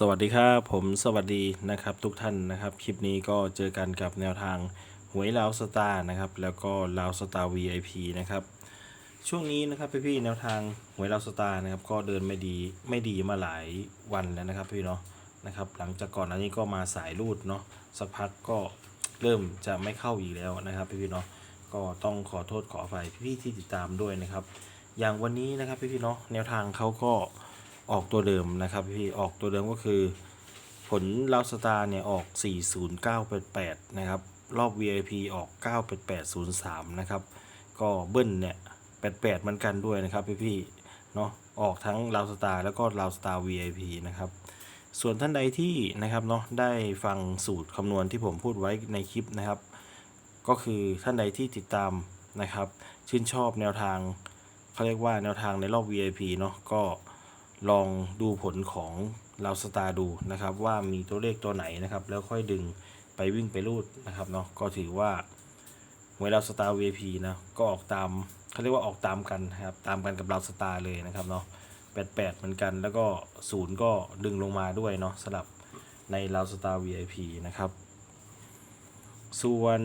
สวัสดีครับผมสวัสดีนะครับทุกท่านนะครับ คลิปนี้ก็เจอกันกับแนวทางหวยลาวสตาร์นะครับ แล้วก็ลาวสตาร์ VIP นะครับ ช่วงนี้นะครับพี่ๆแนวทางหวยลาวสตาร์นะครับ ก็เดินไม่ดีไม่ดีมาหลายวันแล้วนะครับพี่เนาะนะครับ หลังจากก่อนอันนี้ก็มาสายรูดเนาะสักพักก็เริ่มจะไม่เข้าอีกแล้วนะครับพี่ๆเนาะก็ต้องขอโทษขออภัยพี่ๆที่ติดตามด้วยนะครับ อย่างวันนี้นะครับพี่ๆเนาะแนวทางเขาก็ ออกตัวเดิมนะครับพี่ออกตัวเดิมก็คือ ผลลาวสตาร์เนี่ยออก 40988 นะครับ รอบ VIP ออก 98803 นะครับ ก็เบิ้ลเนี่ย88เหมือนกันด้วยนะครับพี่ๆเนาะออกทั้งลาวสตาร์แล้วก็ลาวสตาร์ VIP นะครับ ส่วนท่านใดที่นะครับเนาะได้ฟังสูตรคำนวณที่ผมพูดไว้ในคลิปนะครับ ก็คือท่านใดที่ติดตามนะครับ ชื่นชอบแนวทางเขาเรียกว่าแนวทางในรอบ VIP เนาะก็ ลองดูผลของเราสตาร์ดูนะครับ ว่ามีตัวเลขตัวไหนนะครับ แล้วค่อยดึงไปวิ่งไปรูดนะครับเนาะก็ถือว่าหวยเราสตาร์ VIP นะก็ออกตามเขาเรียกว่าออกตามกันครับตามกันกับเราสตาร์เลยนะครับเนาะ88 เหมือนกัน แล้วก็ศูนย์ก็ดึงลงมาด้วยเนาะสลับในเราสตาร์ VIP นะครับ ส่วน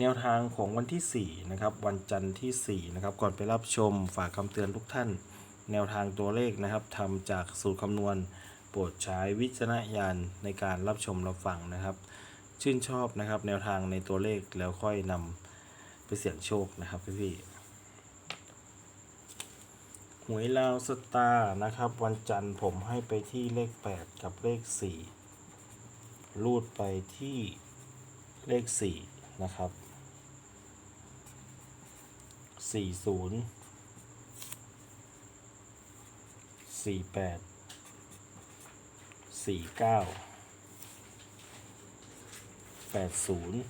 แนวทางของวันที่ 4 นะครับ วันจันทร์ที่ 4 นะครับ ก่อนไปรับชมฝากคำเตือนทุกท่าน แนวทางตัวเลขนะครับทำจากสูตรคำนวณ โปรดใช้วิจารณญาณในการรับชมรับฟังนะครับ ชื่นชอบนะครับ แนวทางในตัวเลขแล้วค่อยนำไปเสี่ยงโชคนะครับพี่ๆหวยลาวสตาร์นะครับ วันจันทร์ผมให้ไปที่เลข 8 กับเลข 4 รูดไปที่เลข 4 นะครับ สี่ศูนย์สี่แปดสี่เก้าแปดศูนย์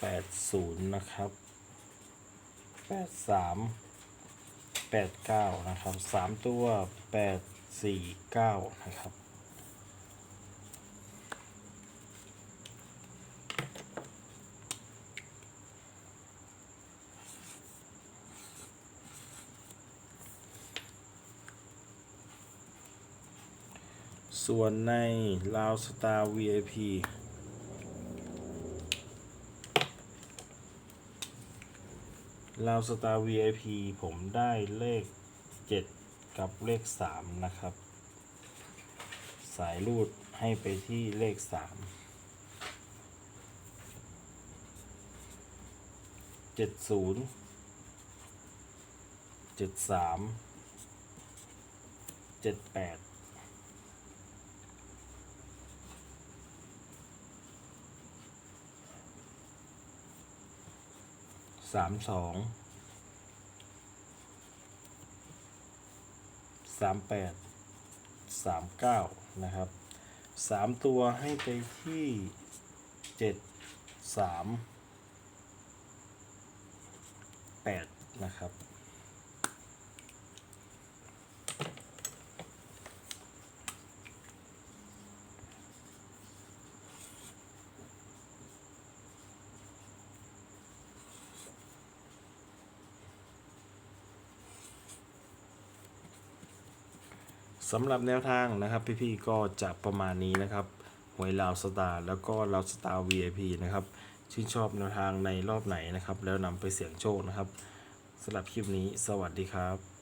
แปดศูนย์นะครับแปดสามแปดเก้านะครับสามตัวแปดสี่เก้านะครับ ส่วนในลาวสตาร์ VIP ลาวสตาร์ VIP ผมได้เลข 7 กับเลข 3 นะครับ สายรูดให้ไปที่เลข 3 70 73 78 สามสองสามแปดสามเก้านะครับสามตัวให้ไปที่เจ็ดสามแปดนะครับ สำหรับแนวทางนะครับพี่ๆก็จะประมาณนี้นะครับหวยลาวสตาร์แล้วก็ลาวสตาร์ VIP นะครับชื่นชอบแนวทางในรอบไหนนะครับ แล้วนำไปเสี่ยงโชคนะครับสำหรับคลิปนี้สวัสดีครับ